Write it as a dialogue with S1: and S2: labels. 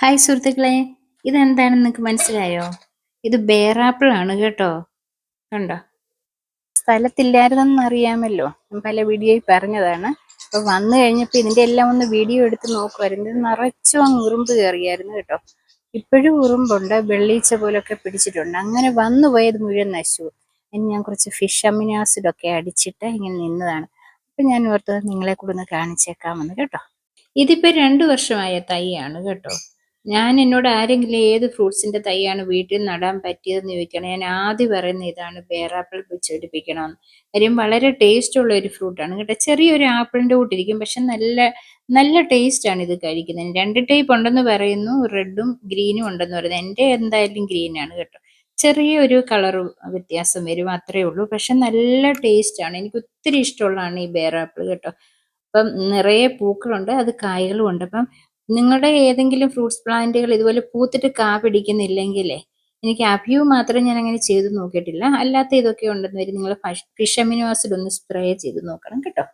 S1: Hi സുഹൃത്തുക്കളെ ഇതെന്താണെന്ന് നിങ്ങൾക്ക് മനസ്സിലായോ? ഇത് ബേറാപ്പിൾ ആണ് കേട്ടോ. കണ്ടോ? സ്ഥലത്തില്ലായിരുന്നെന്ന് അറിയാമല്ലോ. പല വീഡിയോയിൽ പറഞ്ഞതാണ്. അപ്പൊ വന്നു കഴിഞ്ഞപ്പോൾ ഇതിന്റെ എല്ലാം ഒന്ന് വീഡിയോ എടുത്ത് നോക്കുമായിരുന്നു നിറച്ചും അങ്ങ് ഉറുമ്പ് കയറിയായിരുന്നു കേട്ടോ. ഇപ്പോഴും ഉറുമ്പുണ്ട് വെള്ളീച്ച പോലൊക്കെ പിടിച്ചിട്ടുണ്ട്. അങ്ങനെ വന്നു പോയത് മുഴുവൻ നശിച്ചു ഇനി ഞാൻ കുറച്ച് ഫിഷ് അമിനാസിഡൊക്കെ അടിച്ചിട്ട് ഇങ്ങനെ നിന്നതാണ്. അപ്പൊ ഞാൻ ഓർത്തത് നിങ്ങളെ കൂടെ ഒന്ന് കാണിച്ചേക്കാമെന്ന് കേട്ടോ. ഇതിപ്പോ രണ്ടു വർഷമായ തൈയാണ് കേട്ടോ. ഞാൻ എന്നോട് ആരെങ്കിലും ഏത് ഫ്രൂട്ട്സിന്റെ തൈയാണ് വീട്ടിൽ നടാൻ പറ്റിയതെന്ന് ചോദിക്കണം ഞാൻ ആദ്യം പറയുന്ന ഇതാണ് ബേറാപ്പിൾ പിടിച്ചെടുപ്പിക്കണമെന്ന് കാര്യം വളരെ ടേസ്റ്റ് ഉള്ള ഒരു ഫ്രൂട്ടാണ് കേട്ടോ. ചെറിയൊരു ആപ്പിളിന്റെ കൂട്ടിരിക്കും പക്ഷെ നല്ല നല്ല ടേസ്റ്റ് ആണ് ഇത് കഴിക്കുന്നത്. രണ്ട് ടൈപ്പ് ഉണ്ടെന്ന് പറയുന്നു റെഡും ഗ്രീനും ഉണ്ടെന്ന് പറയുന്നു. എന്റെ എന്തായാലും ഗ്രീനാണ് കേട്ടോ. ചെറിയൊരു കളർ വ്യത്യാസം വരും അത്രേ ഉള്ളൂ. പക്ഷെ നല്ല ടേസ്റ്റ് ആണ്. എനിക്ക് ഒത്തിരി ഇഷ്ടമുള്ളതാണ് ഈ ബേറാപ്പിൾ കേട്ടോ. അപ്പം നിറയെ പൂക്കളുണ്ട് അത് കായ്കളും ഉണ്ട്. അപ്പം നിങ്ങളുടെ ഏതെങ്കിലും ഫ്രൂട്ട്സ് പ്ലാന്റുകൾ ഇതുപോലെ പൂത്തിട്ട് കാ പിടിക്കുന്നില്ലെങ്കിലേ എനിക്ക് അഭ്യൂ മാത്രം ഞാൻ അങ്ങനെ ചെയ്ത് നോക്കിയിട്ടില്ല. അല്ലാത്ത ഇതൊക്കെ ഉണ്ടെന്ന് വരും. നിങ്ങൾ ഫിഷ് അമിനോ ആസിഡ് ഒന്ന് സ്പ്രേ ചെയ്ത് നോക്കണം കേട്ടോ.